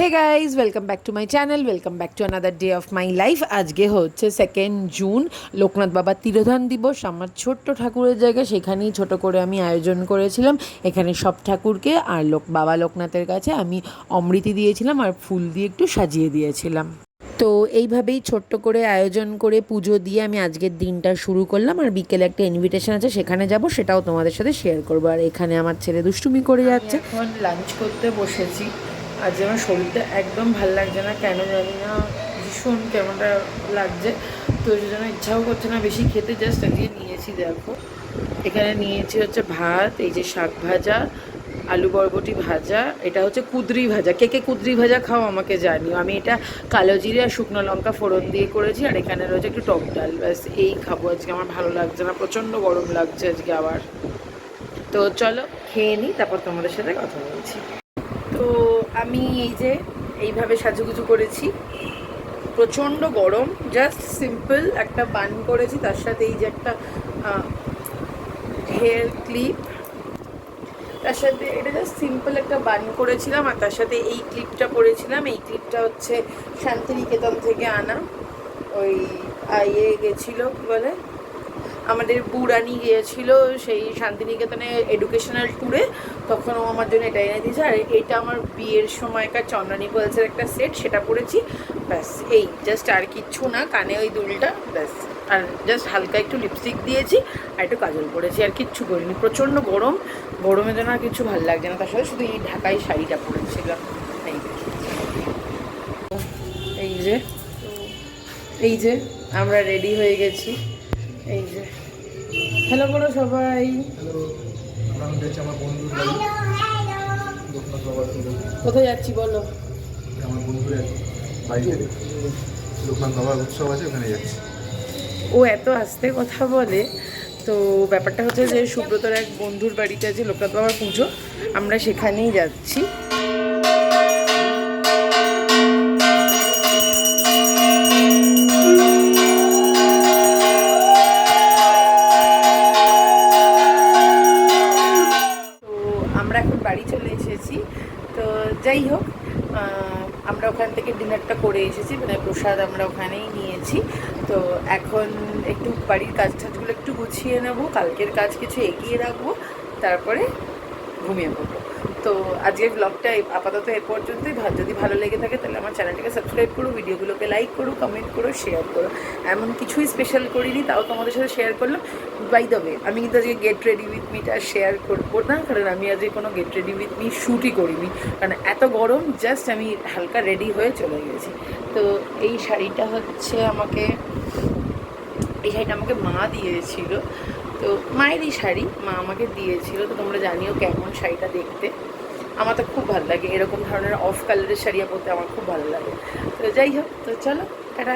Hey guys welcome back to my channel welcome back to another day of my life আজকে হচ্ছে second June Loknath বাবার তিরোধান দিবস, আমার ছোট্ট ঠাকুরের জায়গায় সেখানেই ছোট করে আমি আয়োজন করেছিলাম। এখানে সব ঠাকুরকে আর লোক, বাবা লোকনাথের কাছে আমি অমৃতি দিয়েছিলাম আর ফুল দিয়ে একটু সাজিয়ে দিয়েছিলাম। তো এইভাবেই ছোট্ট করে আয়োজন করে পুজো দিয়ে আমি আজকের দিনটা শুরু করলাম। আর বিকেলে একটা ইনভিটেশন আছে, সেখানে যাব, সেটাও তোমাদের সাথে শেয়ার করব। আর এখানে আমার ছেলে দুষ্টুমি করে যাচ্ছে। এখন লাঞ্চ করতে বসেছি। আজ আমার শরীরটা একদম ভালো লাগছে না, কেন জানি না, ভীষণ কেমনটা লাগছে। তো ওই জন্য ইচ্ছাও করছে না, বেশি খেতে জাস্ট আজকে নিয়েছি, দেখো। এখানে নিয়েছি হচ্ছে ভাত, এই যে শাক ভাজা, আলু বরবটি ভাজা, এটা হচ্ছে কুদরি ভাজা। কে কে কুদরি ভাজা খাও আমাকে জানিও। আমি এটা কালো জিরে আর শুকনো লঙ্কা ফোড়ন দিয়ে করেছি, আর এখানে রয়েছে একটু টক ডাল। ব্যাস, এই খাব আজকে। আমার ভালো লাগছে না, প্রচণ্ড গরম লাগছে আজকে আবার। তো চলো, খেয়ে নিই তারপর তোমাদের সাথে কথা বলছি। তো আমি এই যে এইভাবে সাজুগুজু করেছি। প্রচণ্ড গরম জাস্ট সিম্পল একটা বান করেছি, তার সাথে এই যে একটা হেয়ার ক্লিপ তার সাথে এটা জাস্ট সিম্পল একটা বান করেছিলাম, আর তার সাথে এই ক্লিপটা পরেছিলাম এই ক্লিপটা হচ্ছে শান্তিনিকেতন থেকে আনা। ওই ইয়ে গেছিল, কী বলে? আমাদের বুড়ানি গিয়েছিল সেই শান্তিনিকেতনে এডুকেশনাল ট্যুরে তখন ও আমার জন্য এটা এনে দিয়েছে। আর এটা আমার বিয়ের সময়কার চন্দ্রানী পালসের একটা সেট সেটা পরেছি। ব্যাস, এই জাস্ট আর কিচ্ছু না, কানে ওই দুলটা, ব্যাস। আর জাস্ট হালকা একটু লিপস্টিক দিয়েছি, আর একটু কাজল পরেছি, আর কিচ্ছু করিনি। প্রচণ্ড গরম গরমে যেন আর কিছু ভালো লাগছে না। তার সাথে শুধু এই ঢাকাই শাড়িটা পরেছিলাম। এই যে। এই যে। আমরা রেডি হয়ে গেছি। এই যে। হ্যালো বলো সবাই। কোথায় যাচ্ছি বলো? ও এত আস্তে কথা বলে। তো ব্যাপারটা হচ্ছে যে সুব্রতর এক বন্ধুর বাড়িতে আছে লোকনাথ বাবার পুজো। আমরা সেখানেই যাচ্ছি। যাই হোক আমরা ওখান থেকে ডিনারটা করে এসেছি মানে প্রসাদ আমরা ওখানেই নিয়েছি। তো এখন একটু বাড়ির কাজ টাজগুলো একটু গুছিয়ে নেব, কালকের কাজ কিছু এগিয়ে রাখব, তারপরে ঘুমিয়ে পড়ব। তো আজকের ব্লগটা আপাতত এ পর্যন্তই। যদি ভালো লেগে থাকে তাহলে আমার চ্যানেলটাকে সাবস্ক্রাইব করো ভিডিওগুলোকে লাইক করো কমেন্ট করো শেয়ার করো। এমন কিছুই স্পেশাল করিনি, তাও তোমাদের সাথে শেয়ার করলাম। বাই দ্য আমি কিন্তু আজকে গেট রেডি উইথ মিটা শেয়ার করব না, কারণ আমি আজকে কোনো গেট রেডি উইথ মি শ্যুটই করিনি। কারণ এত গরম জাস্ট আমি হালকা রেডি হয়ে চলে গেছি। তো এই শাড়িটা হচ্ছে আমাকে, এই শাড়িটা আমাকে মা দিয়েছিল। তো মায়েরই শাড়ি, মা আমাকে দিয়েছিল। তো তোমরা জানিও কেমন শাড়িটা দেখতে। আমার তো খুব ভালো লাগে। এরকম ধরনের অফ কালারের শাড়ি পরতে আমার খুব ভালো লাগে। তো যাই হোক, তো চলো, টাটা।